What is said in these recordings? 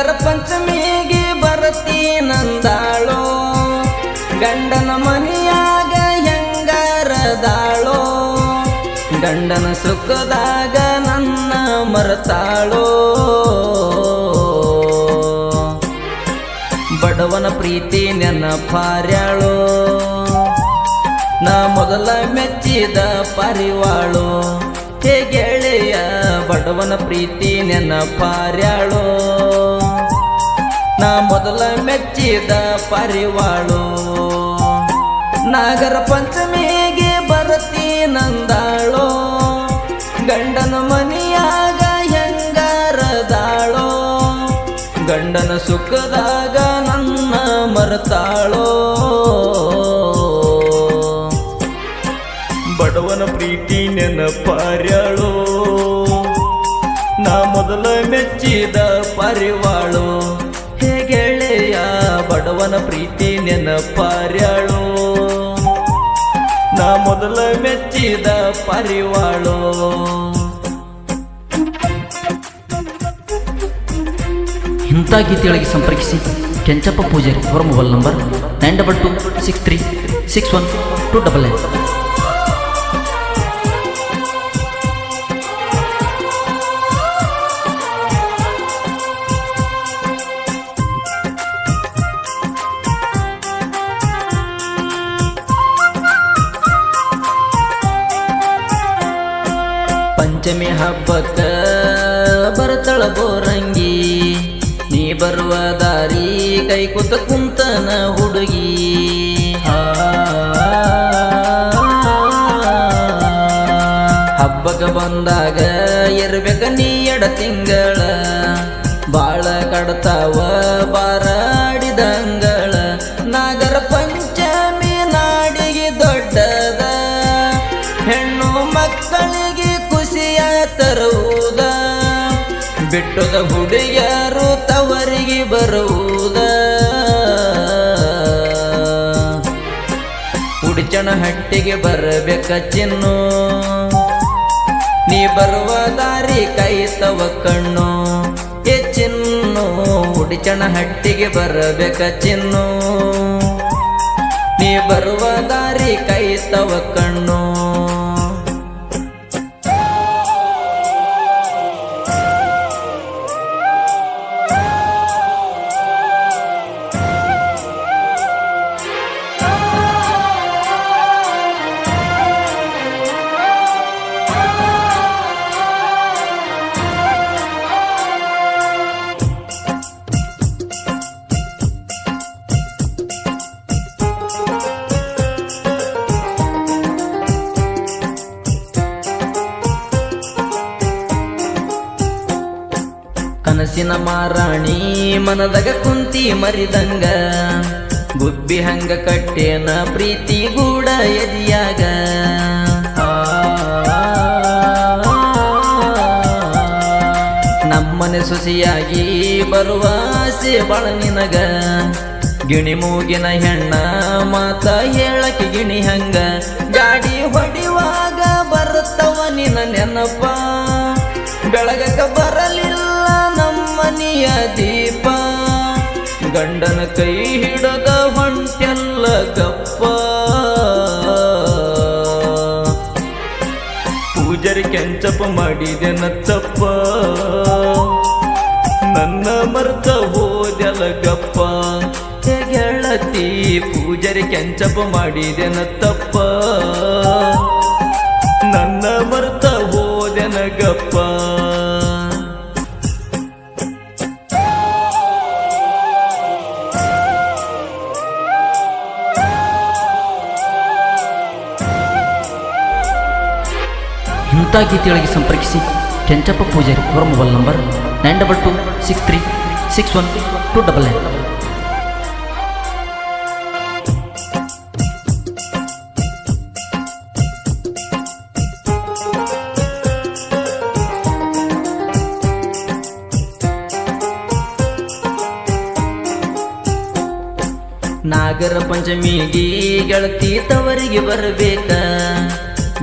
ನಾಗರ ಪಂಚಮಿಗೆ ನಂದಾಳೋ? ಗಂಡನ ಮನೆಯಾಗ ಹೆಂಗಾರದಾಳೋ ಗಂಡನ ಸುಖದಾಗ ನನ್ನ ಮರತಾಳೋ? ಬಡವನ ಪ್ರೀತಿ ನೆನಪಾರ್ಯಾಳೋ? ನಾ ಮೊದಲ ಮೆಚ್ಚಿದ ಪರಿವಾಳು? ಹೇ ಗೆಳೆಯ, ಬಡವನ ಪ್ರೀತಿ ನೆನಪಾರ್ಯಾಳೋ? ಮೊದಲ ಮೆಚ್ಚಿದ ಪರಿವಾಳು. ನಾಗರ ಪಂಚಮಿಗೆ ಬರತಿ ನಂದಾಳೋ. ಗಂಡನ ಮನೆಯಾಗ ಹೆಂಗಾರದಾಳೋ. ಗಂಡನ ಸುಖದಾಗ ನನ್ನ ಮರತಾಳೋ. ಬಡವನ ಪ್ರೀತಿ ನೆನಪಾರ್ಯಾಳೋ. ನಾ ಮೊದಲ ಮೆಚ್ಚಿದ ಪರಿವಾಳು. ಬಡವನ ಪ್ರೀತಿ ನೆನಪಾರ್ಯಾಳು. ನಾ ಮೊದಲ ಮೆಚ್ಚಿದ ಪರಿವಾಳು. ಇಂಥ ಗೀತೆಗಳಿಗೆ ಸಂಪರ್ಕಿಸಿ ಕೆಂಚಪ್ಪ ಪೂಜಾರಿ ಅವರ mobile number, nine double two six three six one two double nine. Panchami ಹಬ್ಬಕ್ಕ ಬರ್ತಳ ಬೋರಂಗಿ ನೀ ಬರುವ ದಾರಿ ಕೈ ಕುತ ಕುಂತನ ಹುಡುಗಿ ಹಬ್ಬಕ್ಕೆ ಬಂದಾಗ ಇರ್ಬೇಕ ನೀ ಎಡ ತಿಂಗಳ ಬಾಳ ಕಡ್ತಾವ ಬಾರಾಡಿದಂಗಳ ಬರುವುದ? ಹುಡುಚಣ ಹಟ್ಟಿಗೆ ಬರಬೇಕ ಚಿನ್ನು? ನೀ ಬರುವ ದಾರಿ ಕೈತವ ಕಣ್ಣು. ಏ ಚಿನ್ನು ಹುಡುಚಣ ಹಟ್ಟಿಗೆ ಬರಬೇಕ ಚಿನ್ನು? ನೀ ಬರುವ ದಾರಿ ಕೈತವ ಕಣ್ಣು. ಕನಸಿನ ಮಾರಾಣಿ, ಮನದಾಗ ಕುಂತಿ ಮರಿದಂಗ. ಗುಬ್ಬಿ ಹಂಗ ಕಟ್ಟೇನ ಪ್ರೀತಿ ಗೂಡ ಎದಿಯಾಗ. ನಮ್ಮನೆ ಸುಸಿಯಾಗಿ ಬರುವ ಆಸೆ ಬಾಳ ನಿನಗ. ಗಿಣಿ ಮೂಗಿನ ಹೆಣ್ಣ ಮಾತ ಹೇಳಕ್ಕೆ ಗಿಣಿ ಹಂಗ. ಗಾಡಿ ಹೊಡಿವಾಗ ಬರುತ್ತವ ನಿನ್ನ ನೆನಪ. ಬೆಳಗಕ ಬರಲಿಲ್ಲ ನಮ್ಮನಿಯ ದೀಪ. ಗಂಡನ ಕೈ ಹಿಡದ ಹೊಂಟೆಲ್ಲ ಗಪ್ಪ. ಪೂಜರಿ ಕೆಂಚಪ್ಪ ಮಾಡಿದೆನ ತಪ್ಪ. ನನ್ನ ಮರ್ತ ಹೋದೆಲ ಗಪ್ಪ. ಗೆಳತಿ ಪೂಜರಿ ಕೆಂಚಪ್ಪ ಮಾಡಿದೆನ ತಪ್ಪ. ಇಂಥ ಗೀತೆಗಳಿಗೆ ಸಂಪರ್ಕಿಸಿ ಕೆಂಚಪ್ಪ ಪೂಜಾರಿ, ಅವರ mobile number nine double two six three six one two double nine ನಾಗರ ಪಂಚಮಿಗೆ ಗೆಳತಿ ತವರಿಗೆ ಬರಬೇಕ?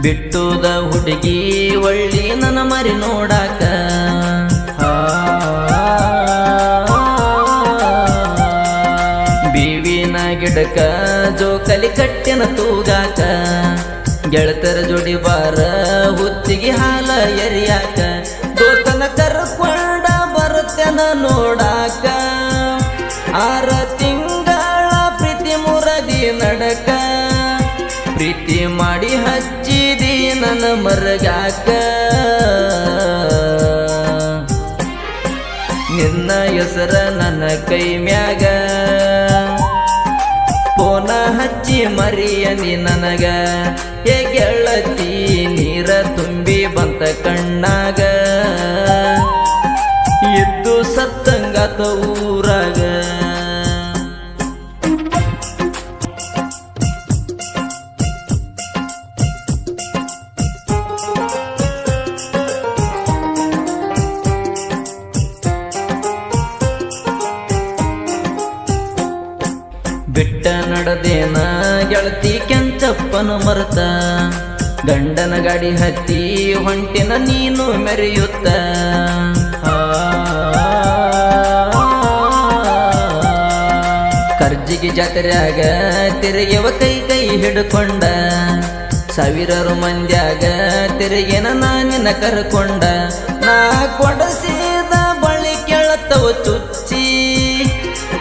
ಬಿಟ್ಟುದ ಹುಡುಗಿ ಒಳ್ಳಿ ನನ್ನ ಮರಿ ನೋಡಾಕ. ಬೀವಿನ ಗಿಡಕ ಜೋಕಲಿ ಕಟ್ಟಿನ ತೂಗಾಕ. ಗೆಳತರ ಜೋಡಿ ಬಾರ ಹುತ್ತಿಗೆ ಹಾಲ ಎರಿಯಾಕ. ದೋಸ್ತನ ಕರ್ಕೊಂಡ ಬರುತ್ತೆನ ನೋಡ. ನನ್ನ ಮರಗಾಕ ನಿನ್ನ ಹೆಸರ ನನ್ನ ಕೈ ಮ್ಯಾಗ. ಪೋನ ಹಚ್ಚಿ ಮರಿಯನಿ ನನಗ. ಹೇ ನೀರ ತುಂಬಿ ಬಂತ ಕಣ್ಣಾಗ. ಎದ್ದು ಸತ್ತಂಗಾತ ಕೆಂಚಪ್ಪನ ಮರೆತ ಗಂಡನ ಗಾಡಿ ಹತ್ತಿ ಹೊಂಟಿನ ನೀನು ಮೆರೆಯುತ್ತ ಕರ್ಜಿಗೆ ಜಾತ್ರೆಯಾಗ ತೆರೆಯವ ಕೈ ಕೈ ಹಿಡ್ಕೊಂಡ ಸಾವಿರಾರು ಮಂದ್ಯಾಗ ತಿರುಗಿನ ನಾನಿನ ಕರ್ಕೊಂಡ ನಾ ಕೊಡಸಿದ ಬಳಿ ಕೆಳತವ ಚುಚ್ಚಿ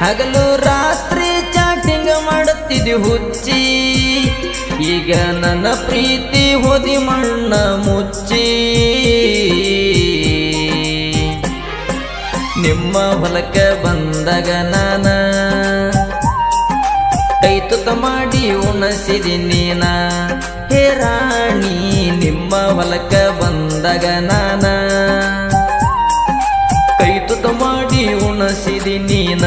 ಹಗಲು ರಾತ್ರಿ ಚಾಟಿಂಗ್ ಮಾಡುತ್ತಿದ್ದು ಹುಚ್ಚಿ ಈಗ ನನ್ನ ಪ್ರೀತಿ ಹೋದಿ ಮಣ್ಣ ಮುಚ್ಚಿ. ನಿಮ್ಮ ಹೊಲಕ್ಕ ಬಂದಾಗ ನಾನ ಕೈ ತುತ್ತ ಮಾಡಿ ಉಣಸಿದಿ ನೀನ. ಹೇ ರಾಣಿ, ನಿಮ್ಮ ಹೊಲಕ್ಕ ಬಂದಾಗ ನಾನ ಕೈ ತುತ್ತ ಮಾಡಿ ಉಣಸಿದಿ ನೀನ.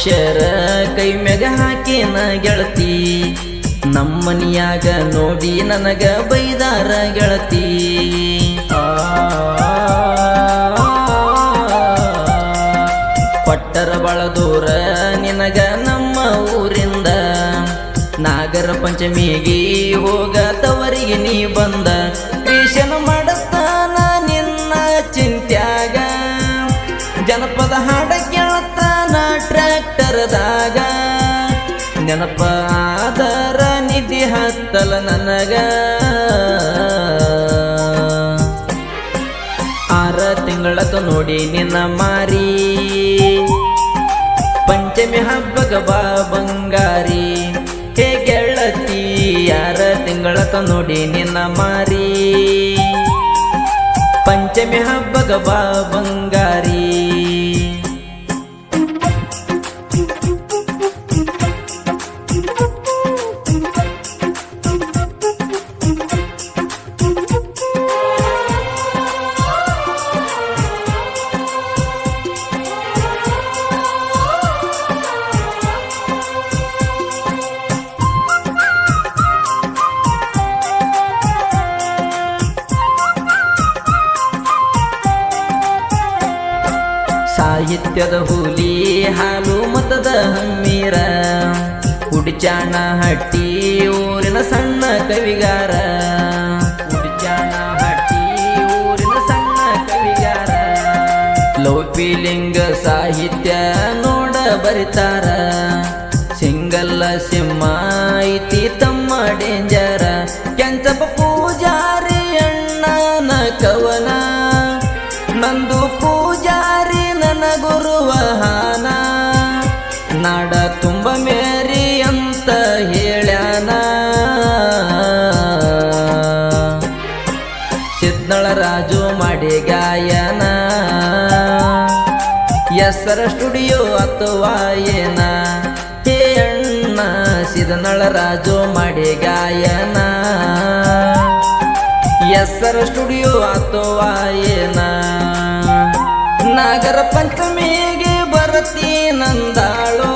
ಅಕ್ಷರ ಕೈ ಮ್ಯಾಗ ಹಾಕಿನ ಗೆಳತಿ ನಮ್ಮನಿಯಾಗ ನೋಡಿ ನನಗ ಬೈದಾರ ಗೆಳತಿ ಪಟ್ಟರ ಬಳ ದೂರ ನಿನಗ ನಮ್ಮ ಊರಿಂದ ನಾಗರ ಪಂಚಮಿಗೆ ಹೋಗ ತವರಿಗೆ ನೀ ಬಂದ ಕೃಷನ ಮಾಡುತ್ತಾನ ನಿನ್ನ ಚಿಂತ್ಯಾಗ ಜನಪದ ಹಾಡ ನೆನಪ ಆದರ ನಿಧಿ ಹತ್ತಲ ನನಗ. ಆರ ತಿಂಗಳತ ನೋಡಿ ನಿನ್ನ ಮಾರಿ. ಪಂಚಮಿ ಹಬ್ಬಗ ಬಾ ಬಂಗಾರಿ. ಹೇ ಗೆಳತಿ ತಿಂಗಳ ತಿಂಗಳತ ನೋಡಿ ನಿನ್ನ ಮಾರಿ. ಪಂಚಮಿ ಹಬ್ಬಗ ಬಾ ಬಂಗಾರಿ. ಸಾಹಿತ್ಯದ ಹುಲಿ ಹಾಲು ಮತದ ಹಮ್ಮೀರ ಉಡಿಚಾಣ ಹಟ್ಟಿ ಊರಿನ ಸಣ್ಣ ಕವಿಗಾರ. ಉಡಿಚಾಣ ಹಟ್ಟಿ ಊರಿನ ಸಣ್ಣ ಕವಿಗಾರ. ಲೌಪಿಲಿಂಗ ಸಾಹಿತ್ಯ ನೋಡ ಬರಿತಾರ. ಸಿಂಗಲ್ಲ ಸಿಂಹ ಐತಿ ತಮ್ಮ ಡೇಂಜರ. ನಾಡ ತುಂಬ ಮೇರಿ ಅಂತ ಹೇಳ್ಯಾನ. ಸಿದ್ನಳ ರಾಜು ಮಾಡಿ ಗಾಯನ. ಎಸ್ಸರ ಸ್ಟುಡಿಯೋ ಅಥವಾ ಏನ? ಹೇ ಅಣ್ಣ ರಾಜು ಮಾಡಿ ಗಾಯನ. ಎಸ್ಸರ ಸ್ಟುಡಿಯೋ ಅಥವಾ ಏನ? ನಾಗರ ಪಂಚಮಿಗೆ ಬರತಿ ನಂದಾಳೋ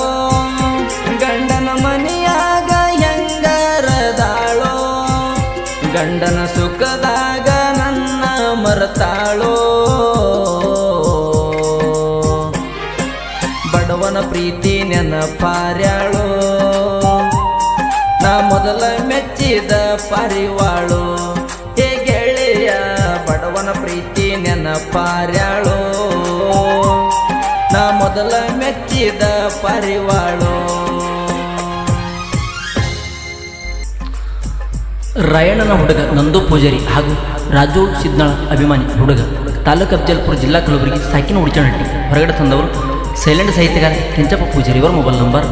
ಗಂಡನ ಸುಖದಾಗ ನನ್ನ ಮರತಾಳೋ. ಬಡವನ ಪ್ರೀತಿ ನೆನಪಾರ್ಯಾಳು. ನಾ ಮೊದಲ ಮೆಚ್ಚಿದ ಪರಿವಾಳು. ಹೇ ಗೆಳೆಯ ಬಡವನ ಪ್ರೀತಿ ನೆನಪಾರ್ಯಾಳು. ನಾ ಮೊದಲ ಮೆಚ್ಚಿದ ಪರಿವಾಳು. ರಾಯಣ್ಣನ ಹುಡುಗ ನಂದು ಪೂಜಾರಿ ಹಾಗೂ ರಾಜು ಸಿದ್ನಾಳ ಅಭಿಮಾನಿ ಹುಡುಗ. ತಾಲೂಕು ಅಫಜಲ್ಪುರ ಜಿಲ್ಲಾ ಕಲಬುರಗಿ ಸಾಕಿನ ಉಡಿಚನಹಟ್ಟಿ ಹೊರಗಡೆ ತಂದವರು ಸೈಲೆಂಟ್ ಸಾಹಿತ್ಯಗಾರ ಕೆಂಚಪ್ಪ ಪೂಜಾರಿ ಇವರ mobile number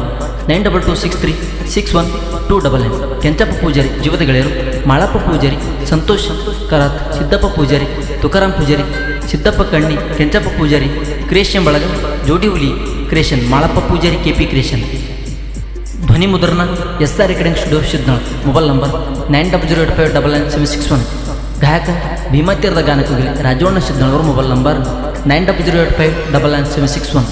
nine double two six three six one two double nine Kenchappa Pujari ಜೀವದ ಗೆಳೆಯರು, ಮಾಳಪ್ಪ ಪೂಜಾರಿ, ಸಂತೋಷ್ ಕರಾತ್, ಸಿದ್ದಪ್ಪ ಪೂಜಾರಿ, ತುಕಾರಾಮ್ ಪೂಜಾರಿ, ಸಿದ್ದಪ್ಪ ಕಣ್ಣಿ, ಕೆಂಚಪ್ಪ ಪೂಜಾರಿ ಕ್ರಿಯೇಷನ್ ಬಳಗ, Jodi Huli creation Malappa Pujari, K P creation ಧ್ವನಿ ಮುದ್ರಣ, ಎಸ್ ಆರ್ ರೆಕಾರ್ಡಿಂಗ್ ಸ್ಟುಡಿಯೋ ಸಿದ್ಧನ mobile number nine double zero eight five double nine seven six one. ಗಾಯಕ ಭೀಮಾ ಗಾನಕೋಗಿಲಿ ರಾಜವಣ್ಣ ಶಿದ್ನಾಳ್ ಅವರ mobile number nine double zero eight five double nine seven six one.